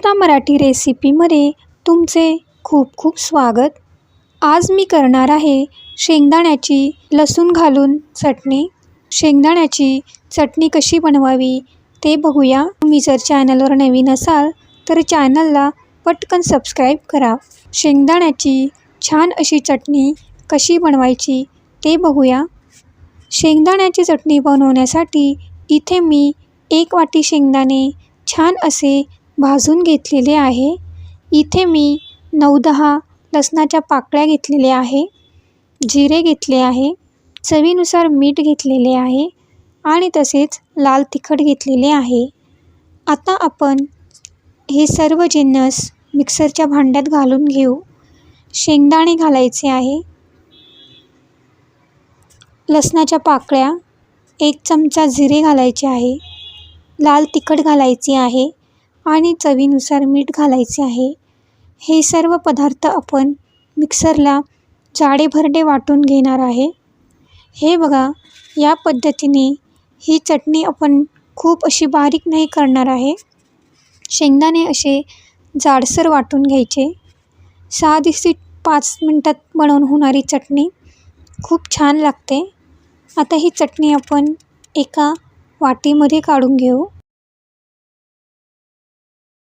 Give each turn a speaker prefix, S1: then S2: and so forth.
S1: अमृता मराठी रेसिपीमध्ये तुमचे खूप खूप स्वागत. आज मी करणार आहे शेंगदाण्याची लसूण घालून चटणी. शेंगदाण्याची चटणी कशी बनवावी ते बघूया. तुम्ही जर चॅनलवर नवीन असाल तर चॅनलला पटकन सबस्क्राईब करा. शेंगदाण्याची छान अशी चटणी कशी बनवायची ते बघूया. शेंगदाण्याची चटणी बनवण्यासाठी इथे मी एक वाटी शेंगदाणे छान असे भाजून घेतलेले आहे. इथे मी नऊ दहा लसणाच्या पाकळ्या घेतलेल्या आहे. जिरे घेतले आहे. चवीनुसार मीठ घेतलेले आहे. आणि तसेच लाल तिखट घेतलेले आहे. आता आपण हे सर्व जिन्नस मिक्सरच्या भांड्यात घालून घेऊ. शेंगदाणे घालायचे आहे. लसणाच्या पाकळ्या एक चमचा जिरे घालायचे आहे. लाल तिखट घालायचे आहे. आणि चवीनुसार मीठ घालायचे आहे. हे सर्व पदार्थ आपण मिक्सरला जाडे भरडे वाटून घेणार आहे. हे बघा या पद्धतीने ही चटणी आपण खूप अशी बारीक नाही करणार आहे. शेंगदाणे असे जाडसर वाटून घ्यायचे. सहा दिवशी पाच मिनटात बनवून होणारी चटणी खूप छान लागते. आता ही चटणी आपण एका वाटीमध्ये काढून घेऊ.